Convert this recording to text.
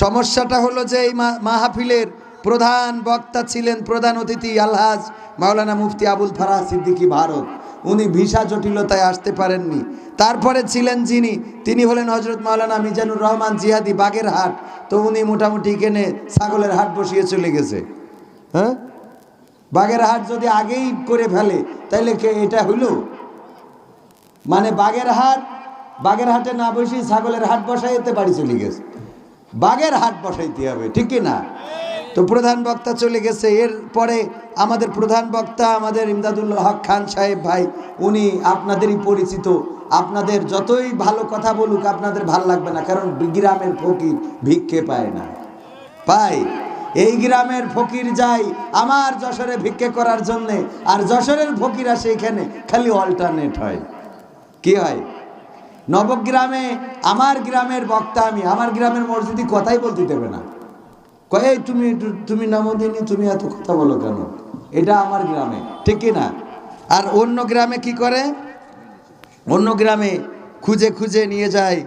সমস্যাটা হলো যে এই মাহফিলের প্রধান বক্তা ছিলেন প্রধান অতিথি আলহাজ মাওলানা মুফতি আবুল ফারাহ সিদ্দিকি ভারত। উনি ভিসা জটিলতায় আসতে পারেননি। তারপরে ছিলেন যিনি, তিনি হলেন হজরত মাওলানা মিজানুর রহমান জিহাদি বাগের হাট তো উনি মোটামুটি কেনে ছাগলের হাট বসিয়ে চলে গেছে। হ্যাঁ? বাগের হাট যদি আগেই করে ফেলে তাহলে কে এটা হইল? মানে বাগের হাট বাগের হাটে না বসে ছাগলের হাট বসাই এতে বাড়ি চলে গেছে। বাগের হাট বসাইতে হবে, ঠিক না? তো প্রধান বক্তা চলে গেছে। এর পরে আমাদের প্রধান বক্তা, আমাদের ইমদাদুল হক খান সাহেব ভাই, উনি আপনাদেরই পরিচিত। আপনাদের যতই ভালো কথা বলুক, আপনাদের ভালো লাগবে না, কারণ গ্রামের ফকির ভিক্ষে পায় না। পায়। এই গ্রামের ফকির যায় আমার যশোরে ভিক্ষে করার জন্যে, আর যশোরের ফকির আসে এখানে, খালি অল্টারনেট হয়। কি হয়? নবগ্রামে আমার গ্রামের বক্তা আমি, আমার গ্রামের মসজিদে কথাই বলতে দেবে না। কয়ে তুমি তুমি নামদিনী তুমি এত কথা বলো কেন? এটা আমার গ্রামে, ঠিক না আর অন্য গ্রামে কি করে? অন্য গ্রামে খুঁজে খুঁজে নিয়ে যায়